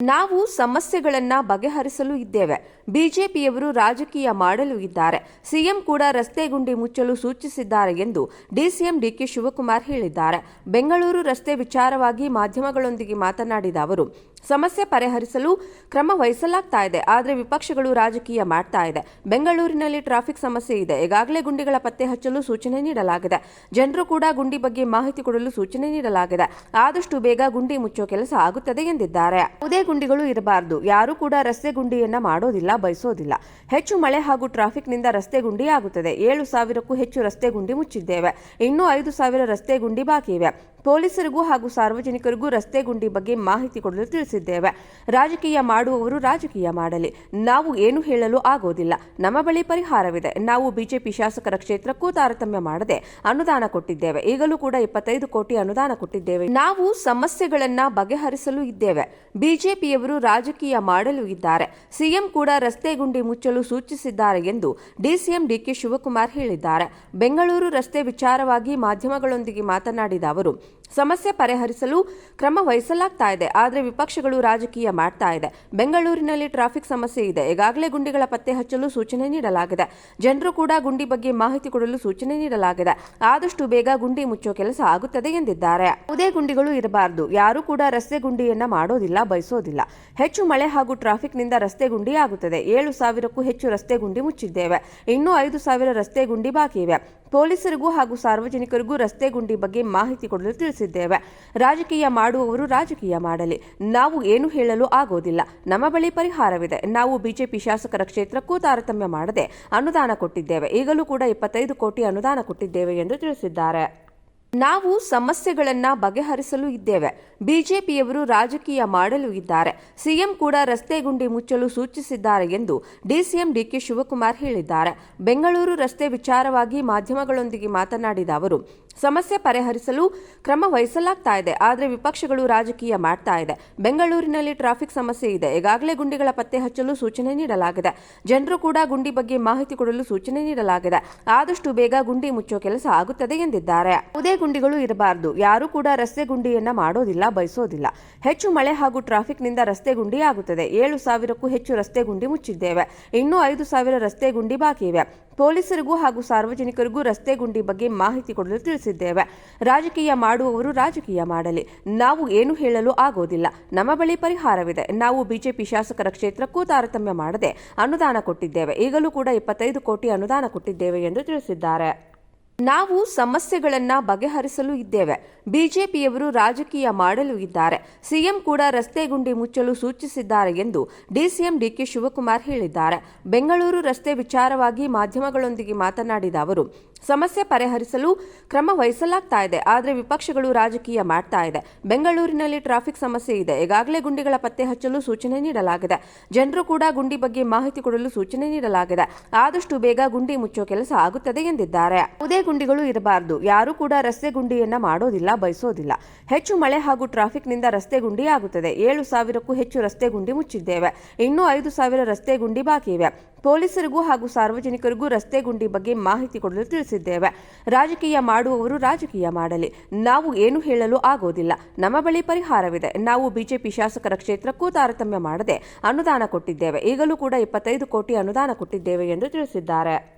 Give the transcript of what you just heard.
ನಾವು ಸಮಸ್ಯೆಗಳನ್ನ ಬಗೆಹರಿಸಲು ಇದ್ದೇವೆ. ಬಿಜೆಪಿಯವರು ರಾಜಕೀಯ ಮಾಡಲು ಇದ್ದಾರೆ. ಸಿಎಂ ಕೂಡ ರಸ್ತೆ ಗುಂಡಿ ಮುಚ್ಚಲು ಸೂಚಿಸಿದ್ದಾರೆ ಎಂದು ಡಿಸಿಎಂ ಡಿಕೆ ಶಿವಕುಮಾರ್ ಹೇಳಿದ್ದಾರೆ. ಬೆಂಗಳೂರು ರಸ್ತೆ ವಿಚಾರವಾಗಿ ಮಾಧ್ಯಮಗಳೊಂದಿಗೆ ಮಾತನಾಡಿದ ಅವರು, ಸಮಸ್ಯೆ ಪರಿಹರಿಸಲು ಕ್ರಮ ವಹಿಸಲಾಗ್ತಾ ಇದೆ. ಆದರೆ ವಿಪಕ್ಷಗಳು ರಾಜಕೀಯ ಮಾಡ್ತಾ ಇದೆ. ಬೆಂಗಳೂರಿನಲ್ಲಿ ಟ್ರಾಫಿಕ್ ಸಮಸ್ಯೆ ಇದೆ. ಈಗಾಗಲೇ ಗುಂಡಿಗಳ ಪತ್ತೆ ಹಚ್ಚಲು ಸೂಚನೆ ನೀಡಲಾಗಿದೆ. ಜನರು ಕೂಡ ಗುಂಡಿ ಬಗ್ಗೆ ಮಾಹಿತಿ ಕೊಡಲು ಸೂಚನೆ ನೀಡಲಾಗಿದೆ. ಆದಷ್ಟು ಬೇಗ ಗುಂಡಿ ಮುಚ್ಚೋ ಕೆಲಸ ಆಗುತ್ತದೆ ಎಂದಿದ್ದಾರೆ. ಗುಂಡಿಗಳು ಇರಬಾರದು. ಯಾರು ಕೂಡ ರಸ್ತೆ ಗುಂಡಿಯನ್ನ ಮಾಡೋದಿಲ್ಲ, ಬಯಸೋದಿಲ್ಲ. ಹೆಚ್ಚು ಮಳೆ ಹಾಗೂ ಟ್ರಾಫಿಕ್ನಿಂದ ರಸ್ತೆ ಗುಂಡಿ ಆಗುತ್ತದೆ. ಏಳು ಸಾವಿರಕ್ಕೂ ಹೆಚ್ಚು ರಸ್ತೆ ಗುಂಡಿ ಮುಚ್ಚಿದ್ದೇವೆ. ಇನ್ನೂ ಐದು ಸಾವಿರ ರಸ್ತೆ ಗುಂಡಿ ಬಾಕಿ ಇವೆ. ಪೊಲೀಸರಿಗೂ ಹಾಗೂ ಸಾರ್ವಜನಿಕರಿಗೂ ರಸ್ತೆ ಗುಂಡಿ ಬಗ್ಗೆ ಮಾಹಿತಿ ಕೊಡಲು ತಿಳಿಸಿದ್ದೇವೆ. ರಾಜಕೀಯ ಮಾಡುವವರು ರಾಜಕೀಯ ಮಾಡಲಿ. ನಾವು ಏನು ಹೇಳಲು ಆಗೋದಿಲ್ಲ. ನಮ್ಮ ಬಳಿ ಪರಿಹಾರವಿದೆ. ನಾವು ಬಿಜೆಪಿ ಶಾಸಕರ ಕ್ಷೇತ್ರಕ್ಕೂ ತಾರತಮ್ಯ ಮಾಡದೆ ಅನುದಾನ ಕೊಟ್ಟಿದ್ದೇವೆ. ಈಗಲೂ ಕೂಡ ಇಪ್ಪತ್ತೈದು ಕೋಟಿ ಅನುದಾನ ಕೊಟ್ಟಿದ್ದೇವೆ. ನಾವು ಸಮಸ್ಯೆಗಳನ್ನ ಬಗೆಹರಿಸಲು ಇದ್ದೇವೆ. ಬಿಜೆಪಿಯವರು ರಾಜಕೀಯ ಮಾಡಲು ಇದ್ದಾರೆ. ಸಿಎಂ ಕೂಡ ರಸ್ತೆ ಗುಂಡಿ ಮುಚ್ಚಲು ಸೂಚಿಸಿದ್ದಾರೆ ಎಂದು ಡಿಸಿಎಂ ಡಿಕೆ ಶಿವಕುಮಾರ್ ಹೇಳಿದ್ದಾರೆ. ಬೆಂಗಳೂರು ರಸ್ತೆ ವಿಚಾರವಾಗಿ ಮಾಧ್ಯಮಗಳೊಂದಿಗೆ ಮಾತನಾಡಿದ ಅವರು ಸಮಸ್ಯೆ ಪರಿಹರಿಸಲು ಕ್ರಮ ವಹಿಸಲಾಗ್ತಾ ಇದೆ. ಆದರೆ ವಿಪಕ್ಷಗಳು ರಾಜಕೀಯ ಮಾಡ್ತಾ ಇದೆ. ಬೆಂಗಳೂರಿನಲ್ಲಿ ಟ್ರಾಫಿಕ್ ಸಮಸ್ಯೆ ಇದೆ. ಈಗಾಗಲೇ ಗುಂಡಿಗಳ ಪತ್ತೆ ಹಚ್ಚಲು ಸೂಚನೆ ನೀಡಲಾಗಿದೆ. ಜನರು ಕೂಡ ಗುಂಡಿ ಬಗ್ಗೆ ಮಾಹಿತಿ ಕೊಡಲು ಸೂಚನೆ ನೀಡಲಾಗಿದೆ. ಆದಷ್ಟು ಬೇಗ ಗುಂಡಿ ಮುಚ್ಚೋ ಕೆಲಸ ಆಗುತ್ತದೆ ಎಂದಿದ್ದಾರೆ. ಯಾವುದೇ ಗುಂಡಿಗಳು ಇರಬಾರದು. ಯಾರು ಕೂಡ ರಸ್ತೆ ಗುಂಡಿಯನ್ನ ಮಾಡೋದಿಲ್ಲ, ಬಯಸೋದಿಲ್ಲ. ಹೆಚ್ಚು ಮಳೆ ಹಾಗೂ ಟ್ರಾಫಿಕ್ನಿಂದ ರಸ್ತೆ ಗುಂಡಿ ಆಗುತ್ತದೆ. ಏಳು ಸಾವಿರಕ್ಕೂ ಹೆಚ್ಚು ರಸ್ತೆ ಗುಂಡಿ ಮುಚ್ಚಿದ್ದೇವೆ. ಇನ್ನೂ ಐದು ಸಾವಿರ ರಸ್ತೆ ಗುಂಡಿ ಬಾಕಿ ಇವೆ. ಪೊಲೀಸರಿಗೂ ಹಾಗೂ ಸಾರ್ವಜನಿಕರಿಗೂ ರಸ್ತೆ ಗುಂಡಿ ಬಗ್ಗೆ ಮಾಹಿತಿ ಕೊಡಲು ತಿಳಿಸಿದ್ದೇವೆ. ರಾಜಕೀಯ ಮಾಡುವವರು ರಾಜಕೀಯ ಮಾಡಲಿ. ನಾವು ಏನು ಹೇಳಲು ಆಗೋದಿಲ್ಲ. ನಮ್ಮ ಬಳಿ ಪರಿಹಾರವಿದೆ. ನಾವು ಬಿಜೆಪಿ ಶಾಸಕರ ಕ್ಷೇತ್ರಕ್ಕೂ ತಾರತಮ್ಯ ಮಾಡದೆ ಅನುದಾನ ಕೊಟ್ಟಿದ್ದೇವೆ. ಈಗಲೂ ಕೂಡ ಇಪ್ಪತ್ತೈದು ಕೋಟಿ ಅನುದಾನ ಕೊಟ್ಟಿದ್ದೇವೆ ಎಂದು ತಿಳಿಸಿದ್ದಾರೆ. ನಾವು ಸಮಸ್ಯೆಗಳನ್ನ ಬಗೆಹರಿಸಲು ಇದ್ದೇವೆ. ಬಿಜೆಪಿಯವರು ರಾಜಕೀಯ ಮಾಡಲು ಇದ್ದಾರೆ. ಸಿಎಂ ಕೂಡ ರಸ್ತೆ ಗುಂಡಿ ಮುಚ್ಚಲು ಸೂಚಿಸಿದ್ದಾರೆ ಎಂದು ಡಿಸಿಎಂ ಡಿಕೆ ಶಿವಕುಮಾರ್ ಹೇಳಿದ್ದಾರೆ. ಬೆಂಗಳೂರು ರಸ್ತೆ ವಿಚಾರವಾಗಿ ಮಾಧ್ಯಮಗಳೊಂದಿಗೆ ಮಾತನಾಡಿದ ಅವರು ಸಮಸ್ಯೆ ಪರಿಹರಿಸಲು ಕ್ರಮ ವಹಿಸಲಾಗ್ತಾ ಇದೆ. ಆದರೆ ವಿಪಕ್ಷಗಳು ರಾಜಕೀಯ ಮಾಡ್ತಾ ಇದೆ. ಬೆಂಗಳೂರಿನಲ್ಲಿ ಟ್ರಾಫಿಕ್ ಸಮಸ್ಯೆ ಇದೆ. ಈಗಾಗಲೇ ಗುಂಡಿಗಳ ಪತ್ತೆ ಹಚ್ಚಲು ಸೂಚನೆ ನೀಡಲಾಗಿದೆ. ಜನರು ಕೂಡ ಗುಂಡಿ ಬಗ್ಗೆ ಮಾಹಿತಿ ಕೊಡಲು ಸೂಚನೆ ನೀಡಲಾಗಿದೆ. ಆದಷ್ಟು ಬೇಗ ಗುಂಡಿ ಮುಚ್ಚೋ ಕೆಲಸ ಆಗುತ್ತದೆ ಎಂದಿದ್ದಾರೆ. ಯಾವುದೇ ಗುಂಡಿಗಳು ಇರಬಾರದು. ಯಾರು ಕೂಡ ರಸ್ತೆ ಗುಂಡಿಯನ್ನ ಮಾಡೋದಿಲ್ಲ, ಬಯಸೋದಿಲ್ಲ. ಹೆಚ್ಚು ಮಳೆ ಹಾಗೂ ಟ್ರಾಫಿಕ್ನಿಂದ ರಸ್ತೆ ಗುಂಡಿ ಆಗುತ್ತದೆ. ಏಳು ಸಾವಿರಕ್ಕೂ ಹೆಚ್ಚು ರಸ್ತೆ ಗುಂಡಿ ಮುಚ್ಚಿದ್ದೇವೆ. ಇನ್ನೂ ಐದು ಸಾವಿರ ರಸ್ತೆ ಗುಂಡಿ ಬಾಕಿ ಇವೆ. ಪೊಲೀಸರಿಗೂ ಹಾಗೂ ಸಾರ್ವಜನಿಕರಿಗೂ ರಸ್ತೆ ಗುಂಡಿ ಬಗ್ಗೆ ಮಾಹಿತಿ ಕೊಡಲು ತಿಳಿಸಿದ್ದೇವೆ ರಾಜಕೀಯ ಮಾಡುವವರು ರಾಜಕೀಯ ಮಾಡಲಿ. ನಾವು ಏನು ಹೇಳಲು ಆಗೋದಿಲ್ಲ. ನಮ್ಮ ಬಳಿ ಪರಿಹಾರವಿದೆ. ನಾವು ಬಿಜೆಪಿ ಶಾಸಕರ ಕ್ಷೇತ್ರಕ್ಕೂ ತಾರತಮ್ಯ ಮಾಡದೆ ಅನುದಾನ ಕೊಟ್ಟಿದ್ದೇವೆ. ಈಗಲೂ ಕೂಡ ಇಪ್ಪತ್ತೈದು ಕೋಟಿ ಅನುದಾನ ಕೊಟ್ಟಿದ್ದೇವೆ ಎಂದು ತಿಳಿಸಿದ್ದಾರೆ. ನಾವು ಸಮಸ್ಯೆಗಳನ್ನ ಬಗೆಹರಿಸಲು ಇದ್ದೇವೆ. ಬಿಜೆಪಿಯವರು ರಾಜಕೀಯ ಮಾಡಲು ಇದ್ದಾರೆ. ಸಿಎಂ ಕೂಡ ರಸ್ತೆ ಗುಂಡಿ ಮುಚ್ಚಲು ಸೂಚಿಸಿದ್ದಾರೆ ಎಂದು ಡಿಸಿಎಂ ಡಿಕೆ ಶಿವಕುಮಾರ್ ಹೇಳಿದ್ದಾರೆ. ಬೆಂಗಳೂರು ರಸ್ತೆ ವಿಚಾರವಾಗಿ ಮಾಧ್ಯಮಗಳೊಂದಿಗೆ ಮಾತನಾಡಿದ ಅವರು, ಸಮಸ್ಯೆ ಪರಿಹರಿಸಲು ಕ್ರಮ ವಹಿಸಲಾಗ್ತಾ ಇದೆ. ಆದರೆ ವಿಪಕ್ಷಗಳು ರಾಜಕೀಯ ಮಾಡ್ತಾ ಇದೆ. ಬೆಂಗಳೂರಿನಲ್ಲಿ ಟ್ರಾಫಿಕ್ ಸಮಸ್ಯೆ ಇದೆ. ಈಗಾಗಲೇ ಗುಂಡಿಗಳ ಪತ್ತೆ ಹಚ್ಚಲು ಸೂಚನೆ ನೀಡಲಾಗಿದೆ. ಜನರು ಕೂಡ ಗುಂಡಿ ಬಗ್ಗೆ ಮಾಹಿತಿ ಕೊಡಲು ಸೂಚನೆ ನೀಡಲಾಗಿದೆ. ಆದಷ್ಟು ಬೇಗ ಗುಂಡಿ ಮುಚ್ಚೋ ಕೆಲಸ ಆಗುತ್ತದೆ ಎಂದಿದ್ದಾರೆ. ಗುಂಡಿಗಳು ಇರಬಾರದು. ಯಾರು ಕೂಡ ರಸ್ತೆ ಗುಂಡಿಯನ್ನ ಮಾಡೋದಿಲ್ಲ, ಬಯಸೋದಿಲ್ಲ. ಹೆಚ್ಚು ಮಳೆ ಹಾಗೂ ಟ್ರಾಫಿಕ್ನಿಂದ ರಸ್ತೆ ಗುಂಡಿ ಆಗುತ್ತದೆ. ಏಳು ಸಾವಿರಕ್ಕೂ ಹೆಚ್ಚು ರಸ್ತೆ ಗುಂಡಿ ಮುಚ್ಚಿದ್ದೇವೆ. ಇನ್ನೂ ಐದು ಸಾವಿರ ರಸ್ತೆ ಗುಂಡಿ ಬಾಕಿ ಇವೆ. ಪೊಲೀಸರಿಗೂ ಹಾಗೂ ಸಾರ್ವಜನಿಕರಿಗೂ ರಸ್ತೆ ಗುಂಡಿ ಬಗ್ಗೆ ಮಾಹಿತಿ ಕೊಡಲು ತಿಳಿಸಿದ್ದೇವೆ. ರಾಜಕೀಯ ಮಾಡುವವರು ರಾಜಕೀಯ ಮಾಡಲಿ. ನಾವು ಏನು ಹೇಳಲು ಆಗೋದಿಲ್ಲ. ನಮ್ಮ ಬಳಿ ಪರಿಹಾರವಿದೆ. ನಾವು ಬಿಜೆಪಿ ಶಾಸಕರ ಕ್ಷೇತ್ರಕ್ಕೂ ತಾರತಮ್ಯ ಮಾಡದೆ ಅನುದಾನ ಕೊಟ್ಟಿದ್ದೇವೆ. ಈಗಲೂ ಕೂಡ ಇಪ್ಪತ್ತೈದು ಕೋಟಿ ಅನುದಾನ ಕೊಟ್ಟಿದ್ದೇವೆ ಎಂದು ತಿಳಿಸಿದ್ದಾರೆ.